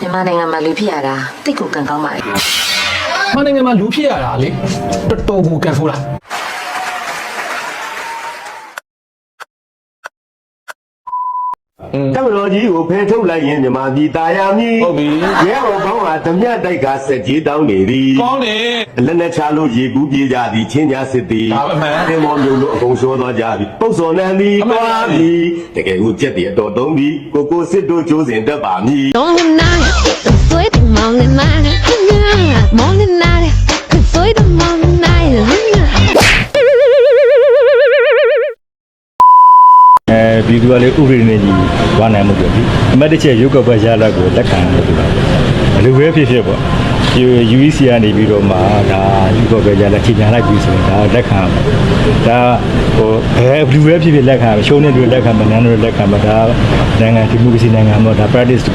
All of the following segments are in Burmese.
မြန်မာနိုင်ငံမှာလူဖြစ်ရတာတိတ်ကိုကံကောင်းပါလေ ။မနိုင်ငံမှာလူဖြစ်ရတာလေတော်တော်ကိုကန်ဆိုးတာ တမတော်ကြီးကိုဖယ်ထုတ်လိုက်ရင်မြမပြည်ตายာမည် ။ဟုတ်ပြီ ရဲဘော်ကောင်းဟာဓမြတိုက်ကဆက်ကြီးတောင်းနေသည် ။ကောင်းတယ် လက်နဲ့ချလို့ရေကူးပြေးကြသည်ချင်းညာစစ်သည် ဒါပဲမှန် သင်မောမျိုးတို့အကုန်ရှောသွားကြပြီပုတ်စော်နှံသည် အမှန် ကွာပြီတကယ်ကိုကြက်တည်းအတော်သုံးပြီကိုကိုစစ်တို့ကျိုးစင်တတ်ပါမည် Morning night, sweet morning night, morning night, sweet morning night. အဲပြည်သူကလည်းဥပဒေနဲ့ကြီးဝါနိုင်မှုပြောပြီအမတ်တစ်ချက်ရုပ်ကပ်ပွဲရလာကိုလက်ခံလို့ပြောတာဘယ်လိုပဲဖြစ်ဖြစ်ပေါ့ဒီ UEC ကနေပြီးတော့မှဒါရုပ်ကပ်ပွဲရလာချိန်ညာလိုက်ပြီဆိုရင်ဒါလက်ခံဒါဟိုဘယ်ဘယ်လိုပဲဖြစ်ဖြစ်လက်ခံရှုံးတဲ့တွေလက်ခံမနန်းတွေလက်ခံမဒါနိုင်ငံဒီမိုကရေစီနိုင်ငံမှာဒါ practice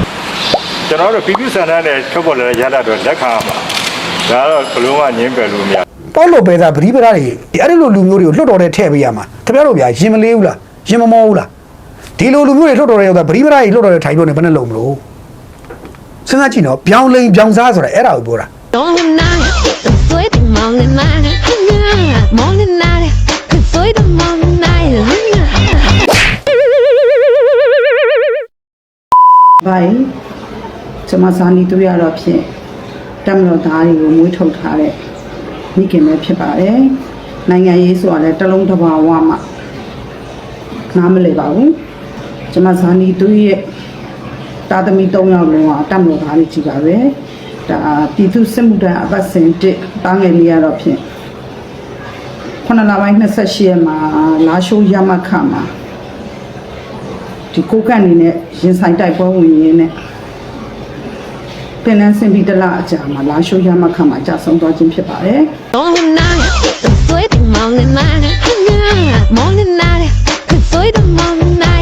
ကျွန်တော်တို့ပြည်သူစံတန်းနဲ့ထုတ်ပေါ်လာတဲ့ရလာတော့လက်ခံပါဒါတော့ဘလုံးကငင်းပယ်လို့မရပေါ့လို့ပဲသားဗတိပဒတွေအဲ့ဒီလိုလူမျိုးတွေကိုလွတ်တော်တဲ့ထည့်ပေးရမှာတပြားတို့ဗျာရင်မလေးဘူးလားရင်မမောဘူးလားဒီလိုလူမျိုးတွေလွတ်တော်တဲ့ရောက်တာဗတိပဒတွေလွတ်တော်တဲ့ထိုင်ပြောနေဘယ်နဲ့လုံးမလို့စဉ်းစားကြည့်နော်ပြောင်းလိန်ပြောင်းစားဆိုတာအဲ့ဒါကိုပြောတာ Morning night, sweet morning night, morning night, sweet morning night. ဘိုင် ကျွန်မဇာနီတူရတော့ဖြင့်တမလို့သားတွေကိုမွေးထုတ်ထားတဲ့မိခင်ပဲဖြစ်ပါတယ်နိုင်ငံရေးဆိုတာလည်းတစ်လုံးတစ်ပါဝမှနားမလည်ပါဘူးကျွန်မဇာနီတူရဲ့တာသမီ၃ယောက်လုံးကတမလို့သားတွေကြည့်ပါပဲဒါပြည်သူစစ်မှုထမ်းအပတ်စဉ်တစ်တားငယ်လေးရတော့ဖြင့်ခုနလပိုင်း28ရက်မှာလာရှိုးရမခမှာဒီကိုကန့်နေနဲ့ရင်ဆိုင်တိုက်ပွဲဝင်ရင်းနဲ့ ပင်လန်းစင်ပြီးတလအကြာမှာလာရှိုးရမခမှာကြာဆုံးသွားခြင်းဖြစ်ပါတယ် Morning night, sweet morning night, morning night, sweet morning night.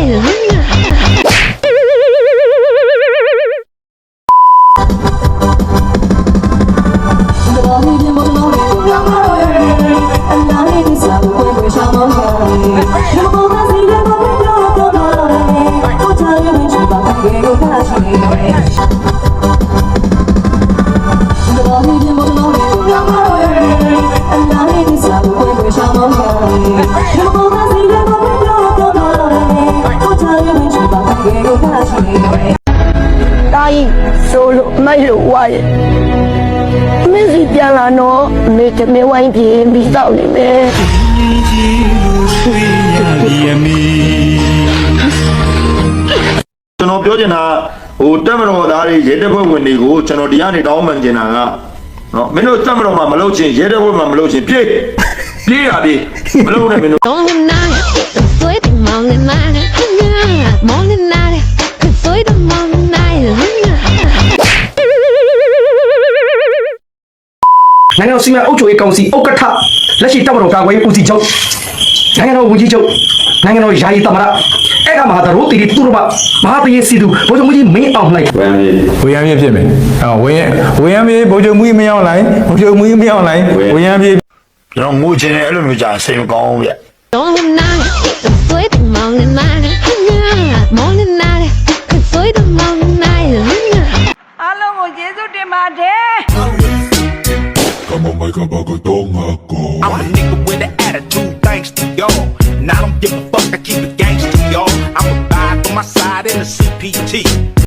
တိုင်းဆိုလို့အမိုက်လို့ဝါရဲ့မင်းစီပြန်လာတော့အမေကမင်းဝိုင်းပြေးပြီးစောက်နေမယ်ကျွန်တော်ပြောချင်တာဟိုတက်မတော်သားတွေရဲတပ်ဖွဲ့ဝင်တွေကိုကျွန်တော်တရားနေတောင်းပန်ချင်တာကနော်မင်းတို့တက်မတော်မှာမလုပ်ချင်ရဲတပ်ဖွဲ့မှာမလုပ်ချင်ပြေး ပြေးရပြေးမလုပ်နဲ့မင်းတို့ Morning night, sweet morning night, morning night, sweet morning night. နိုင်ငံတော်စီမံအုပ်ချုပ်ရေးကောင်စီဥက္ကဋ္ဌလက်ရှိတပ်မတော်ကာကွယ်ရေးဦးစီးချုပ်နိုင်ငံတော်ဝန်ကြီးချုပ်နိုင်ငံတော်ယာယီသမ္မတအဲ့ကမဟာသရိုးတီတီသူတော်မမဟာတရေစီသူဘုရားမကြီးမင်းအောင်လိုက်ဝေယံပြေဖြစ်မယ်။အော်ဝေယံဝေယံပြေဗိုလ်ချုပ်မှုကြီးမရောက်လိုက်ဗိုလ်ချုပ်မှုကြီးမရောက်လိုက်ဝေယံပြေ ကျွန်တော်ငိုချင်တယ်အဲ့လိုမျိုးကြာစိတ်မကောင်းဘူးဗျ Morning night, sweet morning night, morning night, sweet morning night. အားလုံးကိုကျေးဇူးတင်ပါတယ် Come on, make a buckle, don't go. I'm a nigga with an attitude, thanks to y'all. And I don't give a fuck, I keep it gangster, y'all. I'm a vibe on my side in the CPT.